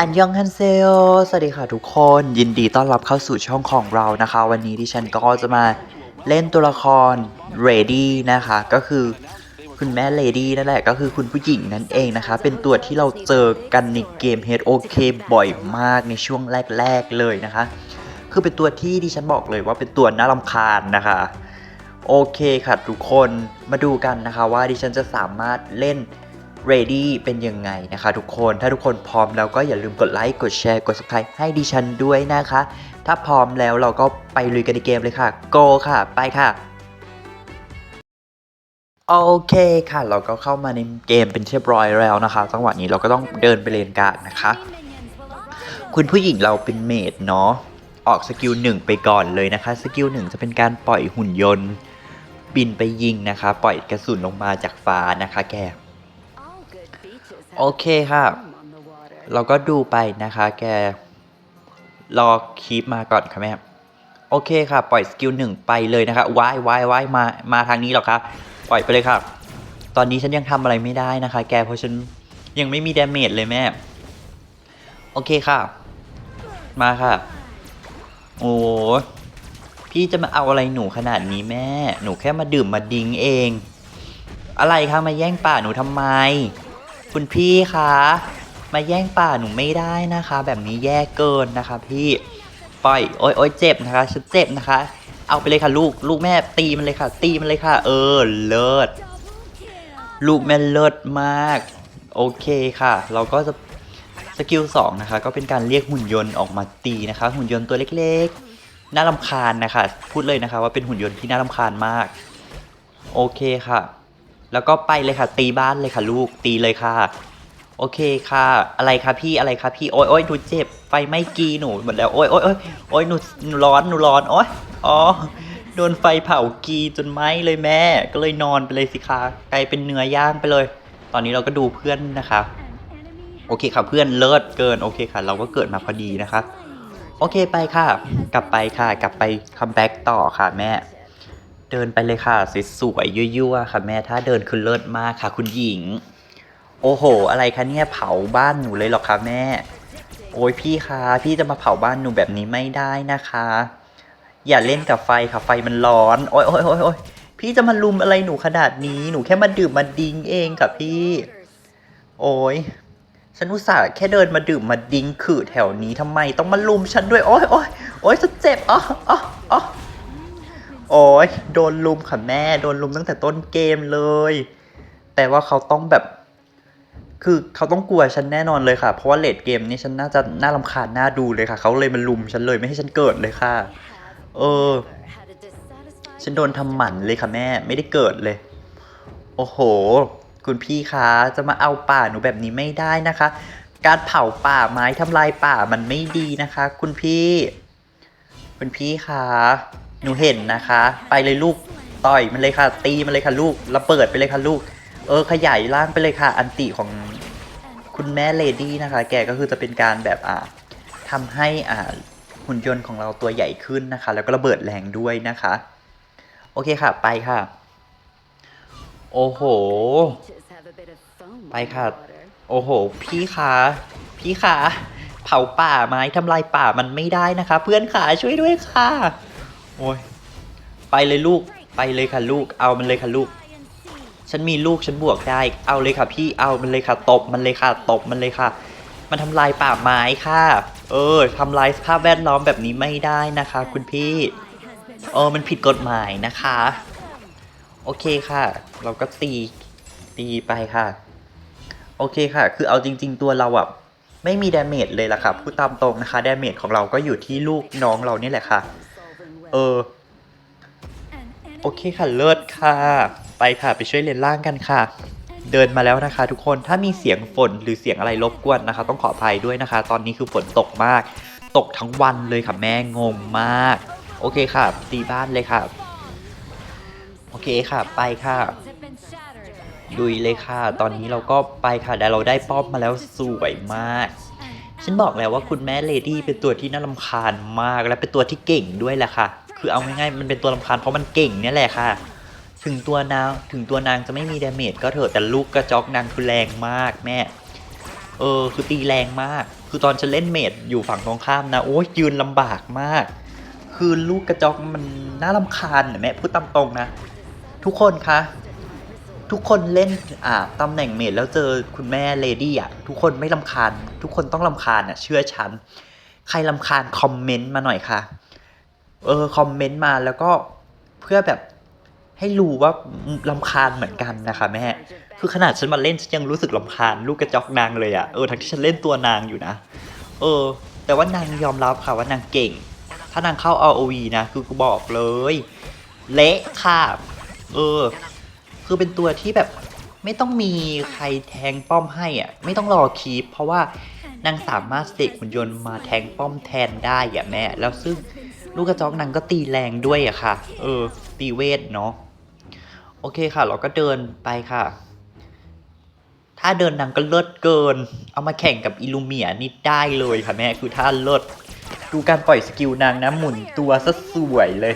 อันยองฮันเซโอสวัสดีค่ะทุกคน ยินดีต้อนรับเข้าสู่ช่องของเรานะคะ วันนี้ที่ฉันก็จะมาเล่นตัวละครเรดี้นะคะ ก็คือคุณแม่เลดี้นั่นแหละก็คือคุณผู้หญิงนั่นเองนะคะ เป็นตัวที่เราเจอกันในเกม HOK บ่อยมากในช่วงแรก ๆเลยนะคะ คือเป็นตัวที่ดิฉันบอกเลยว่าเป็นตัวน่ารำคาญนะคะ โอเคค่ะทุกคนมาดูกันนะคะว่าดิฉันจะสามารถเล่น Ready เป็นยังไงนะคะทุกคน ถ้าทุกคนพร้อมแล้วก็อย่าลืมกดไลค์กดแชร์กด subscribe ให้ดิฉันด้วยนะคะ ถ้าพร้อมแล้วเราก็ไปลุยกันในเกมเลยค่ะ Go ค่ะ ไปค่ะโอเคค่ะ เราก็เข้ามาในเกมเป็นที่เรียบร้อยแล้วนะคะจังหวะนี้เราก็ต้องเดินไปเลนกลางนะคะ คุณผู้หญิงเราเป็นเมดเนาะออกสกิลหนึ่งไปก่อนเลยนะคะสกิลหนึ่งจะเป็นการปล่อยหุ่นยนต์ บินไปยิงนะคะ ปล่อยกระสุนลงมาจากฟ้านะคะแก โอเคค่ะ เราก็ดูไปนะคะ แก รอคลิปมาก่อนค่ะแม่ โอเคค่ะ ปล่อยสกิลหนึ่งไปเลยนะคะว้ายว้ายว้ายมา มาทางนี้หรอคะ ปล่อยไปเลยค่ะ ตอนนี้ฉันยังทำอะไรไม่ได้นะคะ แก เพราะฉันยังไม่มีดาเมจเลยแม่ โอเคค่ะ มาค่ะ โอ้พี่จะมาเอาอะไรหนูขนาดนี้แม่ หนูแค่มาดื่มมาดิ้งเอง อะไรคะมาแย่งป่าหนูทำไม คุณพี่คะมาแย่งป่าหนูไม่ได้นะคะ แบบนี้แย่เกินนะคะ พี่ปล่อยโอ๊ยโอ๊ยเจ็บนะคะฉันเจ็บนะคะ เอาไปเลยค่ะลูกลูกแม่ตีมันเลยค่ะ ตีมันเลยค่ะ เออเลิศลูกแม่เลิศมาก โอเคค่ะ เราก็จะสกิลสองนะคะ ก็เป็นการเรียกหุ่นยนต์ออกมาตีนะคะ หุ่นยนต์ตัวเล็กๆน่ารำคาญนะคะ พูดเลยนะคะ ว่าเป็นหุ่นยนต์ที่น่ารำคาญมาก โอเคค่ะ แล้วก็ไปเลยค่ะ ตีบ้านเลยค่ะ ลูกตีเลยค่ะ โอเคค่ะ อะไรคะพี่อะไรคะพี่โอ๊ยโอ๊ยหนูเจ็บไฟไหม้กีหนูหมดแล้วโอ๊ยโอ๊ยโอ๊ยโอ๊ยหนูหนูร้อนหนูร้อนโอ๊ยอ๋อโดนไฟเผากีจนไหม้เลยแม่ ก็เลยนอนไปเลยสิคะกลายเป็นเนื้อย่างไปเลย ตอนนี้เราก็ดูเพื่อนนะคะโอเคค่ะเพื่อนเลิศเกินโอเคค่ะ เราก็เกิดมาพอดีนะคะ โอเคไปค่ะ กลับไปค่ะ กลับไปคัมแบ็กต่อค่ะแม่ เดินไปเลยค่ะสวยๆยั่วๆค่ะแม่ถ้าเดินคือเลิศมากค่ะ คุณหญิง โอ้โห อะไรคะเนี่ยเผาบ้านหนูเลยหรอคะแม่ โอ้ยพี่คะพี่จะมาเผาบ้านหนูแบบนี้ไม่ได้นะคะ อย่าเล่นกับไฟค่ะไฟมันร้อนโอ้ยโอ้ยโอ้ยโอ้ยพี่จะมาลุมอะไรหนูขนาดนี้หนูแค่มาดื่มมาดิ้งเองค่ะพี่ โอ้ยฉันอุตส่าห์แค่เดินมาดื่มมาดิ้งขื่อแถวนี้ทำไมต้องมาลุมฉันด้วยโอ้ยโอ้ยโอ้ยฉันเจ็บอ๋ออ๋ออ๋อ โอ้ยโดนลุมค่ะแม่ โดนลุมตั้งแต่ต้นเกมเลย แต่ว่าเขาต้องแบบ คือเขาต้องกลัวฉันแน่นอนเลยค่ะ เพราะว่าเลดเกมนี้ฉันน่าจะน่ารำคาญน่าดูเลยค่ะ เขาเลยมาลุมฉันเลยไม่ให้ฉันเกิดเลยค่ะ เออ ฉันโดนทำหมันเลยค่ะแม่ ไม่ได้เกิดเลย โอ้โห คุณพี่คะจะมาเอาป่าหนูแบบนี้ไม่ได้นะคะ การเผาป่าไม้ทำลายป่ามันไม่ดีนะคะ คุณพี่ คุณพี่คะ หนูเห็นนะคะ ไปเลยลูกต่อยมันเลยค่ะ ตีมันเลยค่ะลูกระเบิดไปเลยค่ะลูก เออขยายร่างไปเลยค่ะ อันติของคุณแม่เลดี้นะคะ แกก็คือจะเป็นการแบบอ่าทำให้อ่าหุ่นยนต์ของเราตัวใหญ่ขึ้นนะคะ แล้วก็ระเบิดแรงด้วยนะคะ โอเคค่ะ ไปค่ะ โอ้โห ไปค่ะ โอ้โห พี่คะพี่คะเผาป่าไม้ทำลายป่ามันไม่ได้นะคะ เพื่อนขาช่วยด้วยค่ะ โอ้ย ไปเลยลูก ไปเลยค่ะลูก เอามันเลยค่ะลูก ฉันมีลูกฉันบวกได้ เอาเลยค่ะพี่ เอามันเลยค่ะ ตบมันเลยค่ะ ตบมันเลยค่ะ มันทำลายป่าไม้ค่ะ เออทำลายสภาพแวดล้อมแบบนี้ไม่ได้นะคะ คุณพี่ เออ มันผิดกฎหมายนะคะ โอเคค่ะ เราก็ตี ตีไปค่ะ โอเคค่ะ คือเอาจริง ๆ ตัวเราอะไม่มีดาเมจเลยล่ะค่ะ พูดตามตรงนะคะ ดาเมจของเราก็อยู่ที่ลูกน้องเรานี่แหละค่ะ เออ โอเคค่ะ เลิศค่ะ ไปค่ะไปช่วยเลนล่างกันค่ะ เดินมาแล้วนะคะ ทุกคนถ้ามีเสียงฝนหรือเสียงอะไรรบกวนนะคะ ต้องขออภัยด้วยนะคะ ตอนนี้คือฝนตกมาก ตกทั้งวันเลยค่ะแม่งงมาก โอเคค่ะ ตีบ้านเลยค่ะ โอเคค่ะ ไปค่ะดุยเลยค่ะ ตอนนี้เราก็ไปค่ะแต่เราได้ป้อมมาแล้วสวยมาก ฉันบอกแล้วว่าคุณแม่เลดี้เป็นตัวที่น่ารำคาญมากและเป็นตัวที่เก่งด้วยแหละค่ะ คือเอาง่ายๆมันเป็นตัวรำคาญเพราะมันเก่งเนี่ยแหละค่ะ ถึงตัวนางถึงตัวนางจะไม่มีดาเมจก็เถอะแต่ลูกกระจอกนางคือแรงมากแม่ เออคือตีแรงมาก คือตอนฉันเล่นเมดอยู่ฝั่งตรงข้ามนะโอ้ยยืนลำบากมาก คือลูกกระจอกมันน่ารำคาญนะแม่พูดตามตรงนะ ทุกคนคะ ทุกคนเล่นอ่าตำแหน่งเมดแล้วเจอคุณแม่เลดี้อะทุกคนไม่ลำคาญ ทุกคนต้องลำคาญอะ เชื่อฉัน ใครลำคาญคอมเมนต์มาหน่อยค่ะ เออคอมเมนต์มาแล้วก็เพื่อแบบให้รู้ว่าลำคาญเหมือนกันนะคะแม่ คือขนาดฉันมาเล่นฉันยังรู้สึกลำคาญลูกกระจอกนางเลยอะ่ะ เออทั้งที่ฉันเล่นตัวนางอยู่นะ เออ แต่ว่านางยอมรับค่ะว่านางเก่ง ถ้านางเข้า ROV นะ คือกูบอกเลย เละค่ะ เออ คือเป็นตัวที่แบบไม่ต้องมีใครแทงป้อมให้อะไม่ต้องรอคีปเพราะว่านางสามารถเสกหุ่นยนต์มาแทงป้อมแทนได้อะแม่ แล้วซึ่งลูกกระจอกนางก็ตีแรงด้วยอะค่ะ เออ ตีเวทเนาะโอเคค่ะ เราก็เดินไปค่ะ ถ้าเดินนางก็เลิศเกิน เอามาแข่งกับอิลูเมียนี่ได้เลยค่ะแม่คือท่าเลิศดูการปล่อยสกิลนางนะหมุนตัวซะสวยเลย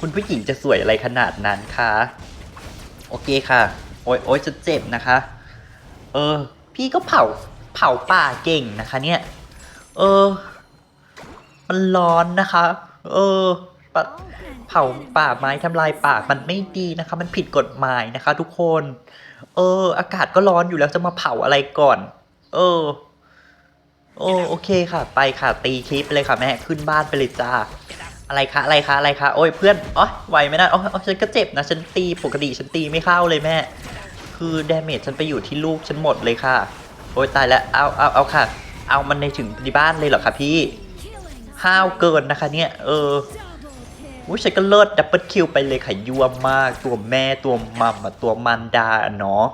คุณผู้หญิงจะสวยอะไรขนาดนั้นคะ โอเคค่ะ โอ้ยโอ้ยจะเจ็บนะคะ เออ พี่ก็เผา เผาป่าเก่งนะคะ เนี่ย เออ มันร้อนนะคะ เออปะเผาป่าไม้ทำลายป่ามันไม่ดีนะคะ มันผิดกฎหมายนะคะ ทุกคน เออ อากาศก็ร้อนอยู่แล้วจะมาเผาอะไรก่อน เออ โอโอเคค่ะ ไปค่ะ ตีคลิปเลยค่ะแม่ ขึ้นบ้านไปเลยจ้า อะไรคะอะไรคะอะไรคะโอ้ยเพื่อนอ๋อไหวไหมนะอ๋ออ๋อฉันก็เจ็บนะฉันตีปกติฉันตีไม่เข้าเลยแม่ คือดาเมจฉันไปอยู่ที่ลูกฉันหมดเลยค่ะ โอ้ยตายแล้วเอาเอาเอาค่ะ เอามันในถึงที่บ้านเลยเหรอคะพี่ห้าวเกินนะคะเนี่ยเออวุ้ยฉันก็เลิศดับเบิลคิวไปเลยค่ะยั่วมาก ตัวแม่ตัวมัมตัวมันดาเนาะ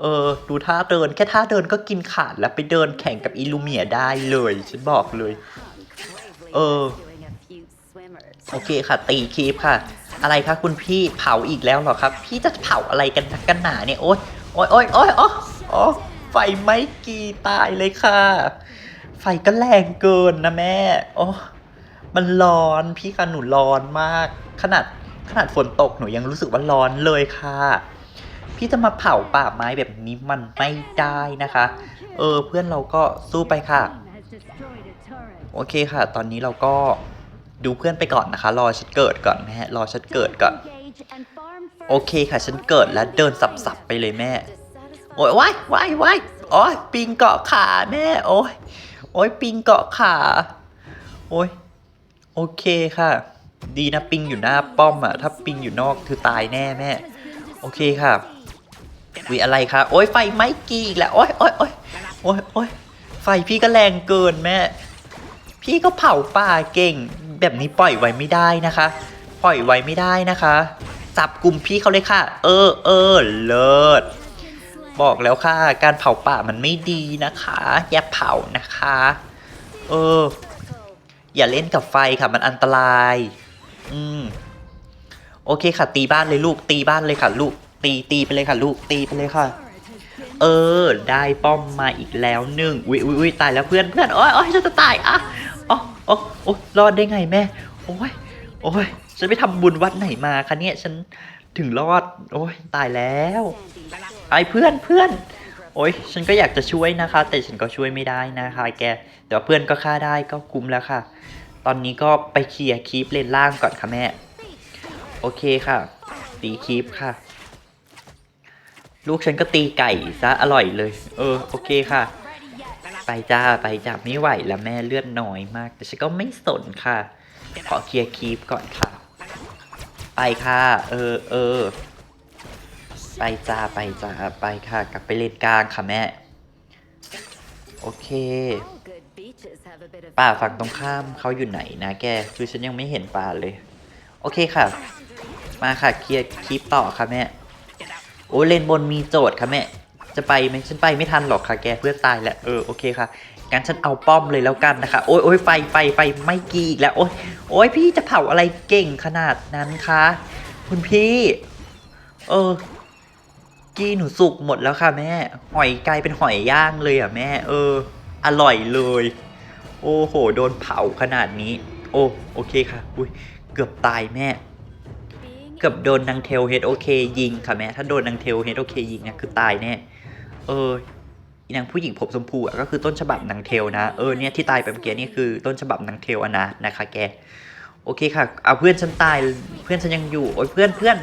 เออ ดูท่าเดินแค่ท่าเดินก็กินขาดแล้วไปเดินแข่งกับอิลูเมียได้เลย ฉันบอกเลย เออ โอเคค่ะตีคีปค่ะ อะไรคะคุณพี่เผาอีกแล้วเหรอครับ พี่จะเผาอะไรกันนักกันหนาเนี่ยโอ๊ยโอ๊ยโอ๊ยโอ๊ยโอ๊ยโอ๊ยไฟไหม้กีตายเลยค่ะ ไฟก็แรงเกินนะแม่โอ้มันร้อนพี่คะหนูร้อนมาก ขนาดขนาดฝนตกหนูยังรู้สึกว่าร้อนเลยค่ะ พี่จะมาเผาป่าไม้แบบนี้มันไม่ได้นะคะ เออเพื่อนเราก็สู้ไปค่ะ โอเคค่ะ ตอนนี้เราก็ ดูเพื่อนไปก่อนนะคะ รอฉันเกิดก่อนนะฮะรอฉันเกิดก่อน โอเคค่ะฉันเกิดแล้วเดินสับๆไปเลยแม่ โอ้ยว้ายว้ายว้ายโอ้ยปิงเกาะขาแม่ โอ้ยโอ้ยปิงเกาะขา โอ้ยโอเคค่ะ ดีนะปิงอยู่หน้าป้อมอะถ้าปิงอยู่นอกคือตายแน่แม่ โอเคค่ะวิอะไรคะโอ้ยไฟไหม้กีอีกแล้วโอ้ยโอ้ยโอ้ยโอ้ยโอ้ยไฟพี่ก็แรงเกินแม่ พี่ก็เผาป่าเก่ง แบบนี้ปล่อยไว้ไม่ได้นะคะ ปล่อยไว้ไม่ได้นะคะ จับกลุ่มพี่เขาเลยค่ะ เออเออเลิศบอกแล้วค่ะ การเผาป่ามันไม่ดีนะคะ อย่าเผานะคะ เออ อย่าเล่นกับไฟค่ะมันอันตราย อืม โอเคค่ะ ตีบ้านเลยลูก ตีบ้านเลยค่ะ ลูก ตีตีไปเลยค่ะ ลูก ตีไปเลยค่ะ เออ ได้ป้อมมาอีกแล้วหนึ่งอุ้ยอุ้ยตายแล้วเพื่อนเพื่อนโอ้ยโอ้ยจะตายอะ อ๋ออ๋อโอ้รอดได้ไงแม่ โอ้ยโอ้ยฉันไปทำบุญวัดไหนมาคะเนี่ยฉันถึงรอด โอ้ยตายแล้ว ไอ้เพื่อนเพื่อน โอ้ยฉันก็อยากจะช่วยนะคะ แต่ฉันก็ช่วยไม่ได้นะคะ แกแต่เพื่อนก็ฆ่าได้ก็คุ้มแล้วค่ะ ตอนนี้ก็ไปเคลียร์คีปเลนล่างก่อนค่ะแม่ โอเคค่ะ ตีคีปค่ะ ลูกฉันก็ตีไก่ซะอร่อยเลย เออ โอเคค่ะ ไปจ้าไปจ้าไม่ไหวแล้วแม่เลือดน้อยมาก แต่ฉันก็ไม่สนค่ะ ขอเคลียร์คีปก่อนค่ะ ไปค่ะ เออเออไปจ้าไปจ้าไปค่ะ กลับไปเลนกลางค่ะแม่ โอเค ป่าฝั่งตรงข้ามเขาอยู่ไหนนะแก คือฉันยังไม่เห็นป่าเลย โอเคค่ะ มาค่ะเคลียร์คลิปต่อค่ะแม่ โอ้เลนบนมีโจทย์ค่ะแม่ จะไปไหมฉันไปไม่ทันหรอกค่ะแกเพื่อนตายแหล้วเออโอเคค่ะงั้นฉันเอาป้อมเลยแล้วกันนะคะ โอ้ยโอ้ยไฟไฟไฟไม่กีอีกแล้วโอ้ยโอ้ยพี่จะเผาอะไรเก่งขนาดนั้นคะคุณพี่ เออ กี้หนูสุกหมดแล้วค่ะแม่ หอยกลายเป็นหอยย่างเลยอะแม่ เออ อร่อยเลย โอ้โห โดนเผาขนาดนี้ โอ้โอเคค่ะ อุ้ยเกือบตายแม่ เกือบโดนนางเทลเฮดโอเคยิงค่ะแม่ ถ้าโดนนางเทลเฮดโอเคยิงเนี่ยคือตายแน่ เออนางผู้หญิงผมชมพูอะก็คือต้นฉบับนางเทลนะเออเนี่ยที่ตายไปเมื่อกี้นี่คือต้นฉบับนางเทลอะนะนะคะแกโอเคค่ะเอาเพื่อนฉันตายเพื่อนฉันยังอยู่โอ้ยเพื่อนเพื่อน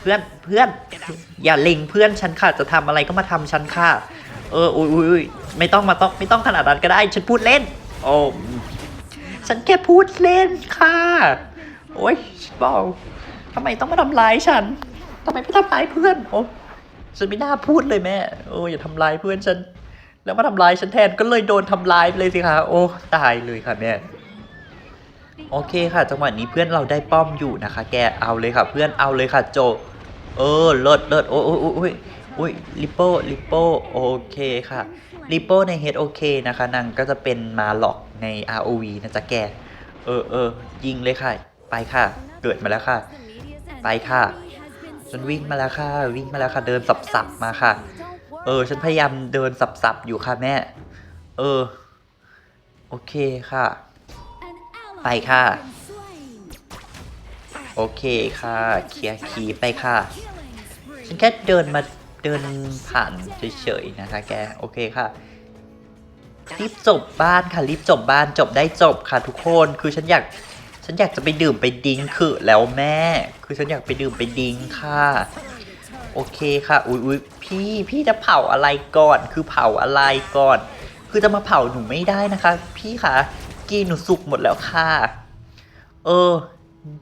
เพื่อนเพื่อนอย่าเล็งเพื่อนฉันค่ะจะทำอะไรก็มาทำฉันค่ะ เอออุ้ยอุ้ยไม่ต้องมาต้องไม่ต้องขนาดนั้นก็ได้ ฉันพูดเล่น โอ้ฉันแค่พูดเล่นค่ะ โอ้ยฉันบอกทำไมต้องมาทำร้ายฉันทำไมไม่ทำร้ายเพื่อนโอ้ ฉันไม่น่าพูดเลยแม่ โอ้อย่าทำร้ายเพื่อนฉัน แล้วมาทำร้ายฉันแทนก็เลยโดนทำร้ายไปเลยสิคะ โอ้ตายเลยค่ะแม่ โอเคค่ะ จังหวะนี้เพื่อนเราได้ป้อมอยู่นะคะ แกเอาเลยค่ะ เพื่อนเอาเลยค่ะโจ เออเลิศเลิศโอ้ยโอ้ยโอ้ยโอ้ยลิโป้ลิโป้โอเคค่ะลิโป้ใน H โอเคนะคะนางก็จะเป็นมาหลอกใน ROV นะจ๊ะแก เออเออยิงเลยค่ะ ไปค่ะ เกิดมาแล้วค่ะ ไปค่ะ ฉันวิ่งมาแล้วค่ะ วิ่งมาแล้วค่ะ เดินสับสับๆมาค่ะ เออ ฉันพยายามเดินสับสับๆอยู่ค่ะแม่ เออ โอเคค่ะ ไปค่ะ โอเคค่ะ เคลียร์คีไปค่ะ ฉันแค่เดินมาเดินผ่านเฉยๆนะคะ แก โอเคค่ะ รีบจบบ้านค่ะ รีบจบบ้านจบได้จบค่ะทุกคน คือฉันอยาก ฉันอยากจะไปดื่มไปดิ้งคือแล้วแม่ คือฉันอยากไปดื่มไปดิ้งค่ะ โอเคค่ะ อุ้ยอุ้ยพี่พี่จะเผาอะไรก่อน คือเผาอะไรก่อน คือจะมาเผาหนูไม่ได้นะคะ พี่คะกีหนูสุกหมดแล้วค่ะ เออ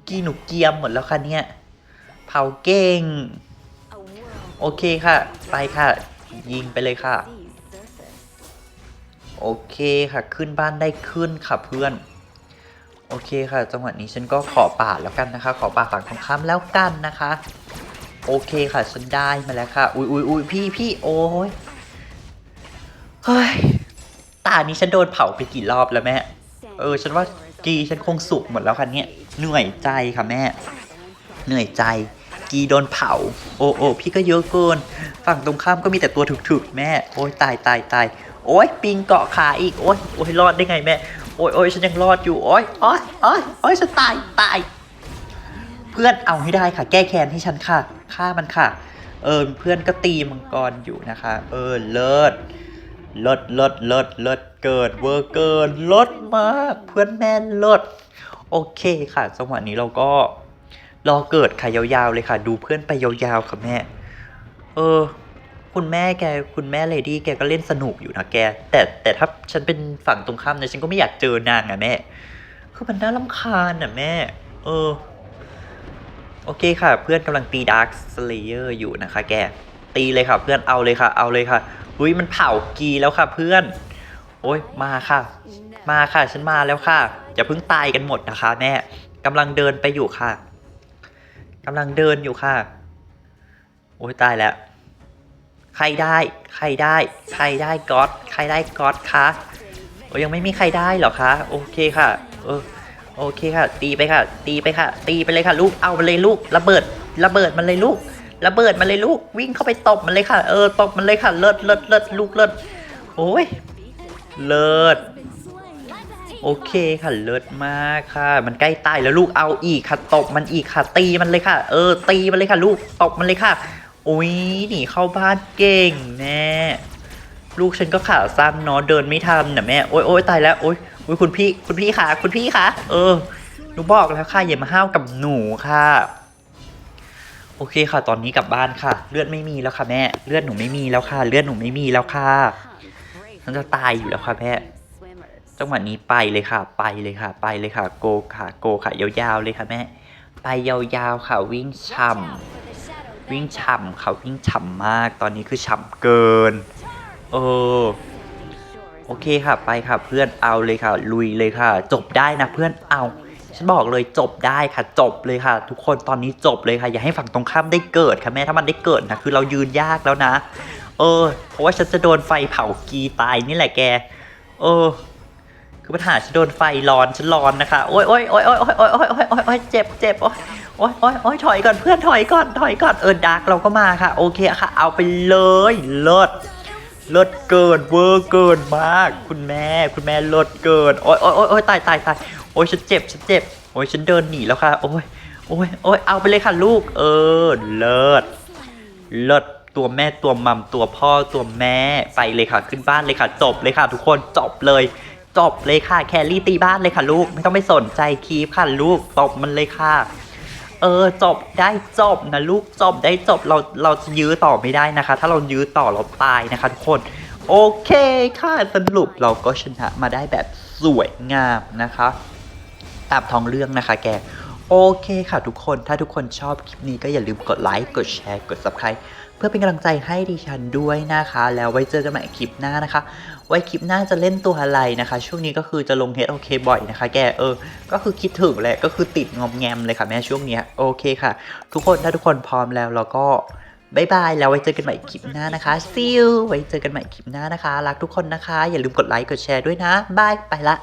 กีหนูเกียมหมดแล้วค่ะเนี่ย เผาเก่ง โอเคค่ะ ไปค่ะ ยิงไปเลยค่ะ โอเคค่ะ ขึ้นบ้านได้ขึ้นค่ะเพื่อน โอเคค่ะ จังหวะนี้ฉันก็ขอป่าแล้วกันนะคะ ขอป่าฝั่งตรงข้ามแล้วกันนะคะ โอเคค่ะ ฉันได้มาแล้วค่ะ อุ้ยอุ้ยอุ้ยพี่พี่โอ้ยเฮ้ยตานี้ฉันโดนเผาไปกี่รอบแล้วแม่ เออ ฉันว่ากีฉันคงสุกหมดแล้วค่ะเนี่ยเหนื่อยใจค่ะแม่ เหนื่อยใจ กีโดนเผา โอ้โอ้พี่ก็เยอะเกิน ฝั่งตรงข้ามก็มีแต่ตัวถึกๆแม่ โอ้ยตายตายตายโอ้ยปิงเกาะขาอีก โอ้ยโอ้ยรอดได้ไงแม่ โอ้ยโอ้ยฉันยังรอดอยู่ โอ้ยโอ้ยโอ้ยโอ้ยฉันตาย ตาย เพื่อนเอาให้ได้ค่ะ แก้แค้นให้ฉันค่ะ ฆ่ามันค่ะ เออ เพื่อนก็ตีมังกรอยู่นะคะ เออ เลิศ เลิศเลิศเลิศเลิศเกิด เวอร์เกินเลิศมาก เพื่อนแม่เลิศ โอเคค่ะจังหวะนี้เราก็รอเกิดค่ะยาวๆเลยค่ะ ดูเพื่อนไปยาวๆค่ะแม่ เออ คุณแม่แกคุณแม่เลดี้แกก็เล่นสนุกอยู่นะแก แต่แต่ถ้าฉันเป็นฝั่งตรงข้ามเนี่ยฉันก็ไม่อยากเจอนางอะแม่ คือมันน่ารำคาญอะแม่ เออ โอเคค่ะ เพื่อนกำลังตีดาร์คสเลเยอร์อยู่นะคะ แก ตีเลยค่ะ เพื่อนเอาเลยค่ะ เอาเลยค่ะอุ้ยมันเผากีแล้วค่ะ เพื่อน โอ้ยมาค่ะ มาค่ะ ฉันมาแล้วค่ะอย่าเพิ่งตายกันหมดนะคะ แม่กำลังเดินไปอยู่ค่ะกำลังเดินอยู่ค่ะ โอ้ยตายแล้ว ใครได้ใครได้ใครได้ก๊อตใครได้ก๊อตคะโอ้ยังไม่มีใครได้หรอคะโอเคค่ะเออโอเคค่ะ ตีไปค่ะ ตีไปค่ะ ตีไปเลยค่ะ ลูกเอาไปเลยลูกระเบิดระเบิดมันเลยลูกระเบิดมันเลยลูกวิ่งเข้าไปตบมันเลยค่ะเออตบมันเลยค่ะเลิศเลิศเลิศลูกเลิศโอ้ยเลิศโอเคค่ะเลิศมากค่ะ มันใกล้ตายแล้วลูกเอาอีกค่ะตบมันอีกค่ะ ตีมันเลยค่ะ เออ ตีมันเลยค่ะ ลูกตบมันเลยค่ะ อุ้ยหนีเข้าบ้านเก่งแม่ลูกฉันก็ขาสั้นเนาะเดินไม่ทันน่ะแม่โอ๊ยโอ๊ยตายแล้วโอ๊ยโอ๊ยคุณพี่คุณพี่คะคุณพี่คะเออหนูบอกแล้วค่ะอย่ามาห้าวกับหนูค่ะ โอเคค่ะ ตอนนี้กลับบ้านค่ะ เลือดไม่มีแล้วค่ะแม่เลือดหนูไม่มีแล้วค่ะ เลือดหนูไม่มีแล้วค่ะฉันจะตายอยู่แล้วค่ะแม่จังหวะนี้ไปเลยค่ะ ไปเลยค่ะ ไปเลยค่ะ โกค่ะ โกค่ะยาวๆเลยค่ะแม่ไปยาวๆค่ะวิ่งช่ำ วิ่งฉ่ำเขาวิ่งฉ่ำมาก ตอนนี้คือฉ่ำเกิน เออ โอเคค่ะ ไปค่ะ เพื่อนเอาเลยค่ะ ลุยเลยค่ะ จบได้นะเพื่อนเอาฉันบอกเลยจบได้ค่ะ จบเลยค่ะ ทุกคนตอนนี้จบเลยค่ะ อย่าให้ฝั่งตรงข้ามได้เกิดค่ะแม่ถ้ามันได้เกิดนะคือเรายืนยากแล้วนะ เออ เพราะว่าฉันจะโดนไฟเผากีตายนี่แหละแก เออ คือปัญหาฉันโดนไฟร้อนฉันร้อนนะคะโอ๊ยโอ๊ยโอ๊ยโอ๊ยโอ๊ยโอ๊ยโอ๊ยเจ็บเจ็บโอ๊ย โอ๊ยโอ๊ยโอ๊ยถอยก่อนเพื่อนถอยก่อนถอยก่อนเออดาร์กเราก็มาค่ะ โอเคค่ะ เอาไปเลยเลิศเลิศเกินเวอร์เกินมาก คุณแม่คุณแม่เลิศเกินโอ๊ยโอ๊ยโอ๊ยโอ๊ยตายตายตายโอ๊ยฉันเจ็บฉันเจ็บโอ๊ยฉันเดินหนีแล้วค่ะ โอ๊ยโอ๊ยโอ๊ยเอาไปเลยค่ะลูก เออเลิศเลิศตัวแม่ตัวมัมตัวพ่อตัวแม่ไปเลยค่ะ ขึ้นบ้านเลยค่ะ จบเลยค่ะ ทุกคนจบเลยจบเลยค่ะ แครี่ตีบ้านเลยค่ะ ลูกไม่ต้องไปสนใจคีฟค่ะ ลูกตบมันเลยค่ะ เออจบได้จบนะลูกจบได้จบเราเราจะยื้อต่อไม่ได้นะคะ ถ้าเรายื้อต่อเราตายนะคะทุกคนโอเคค่ะสรุปเราก็ชนะมาได้แบบสวยงามนะคะตามท้องเรื่องนะคะแก โอเคค่ะทุกคนถ้าทุกคนชอบคลิปนี้ก็อย่าลืมกดไลค์กดแชร์กด subscribe เพื่อเป็นกำลังใจให้ดิฉันด้วยนะคะ แล้วไว้เจอกันใหม่คลิปหน้านะคะ ไว้คลิปหน้าจะเล่นตัวอะไรนะคะ ช่วงนี้ก็คือจะลง h โอเคบ่อยนะคะ แกเออ ก็คือคิดถึงแหละก็คือติดงอมแงมเลยค่ะแม่ช่วงเนี้ยโอเคค่ะ ทุกคนถ้าทุกคนพร้อมแล้วเราก็บายบายแล้วไว้เจอกันใหม่คลิปหน้านะคะ see you ไว้เจอกันใหม่คลิปหน้านะคะ รักทุกคนนะคะ อย่าลืมกดไลค์กดแชร์ด้วยนะบายไปละ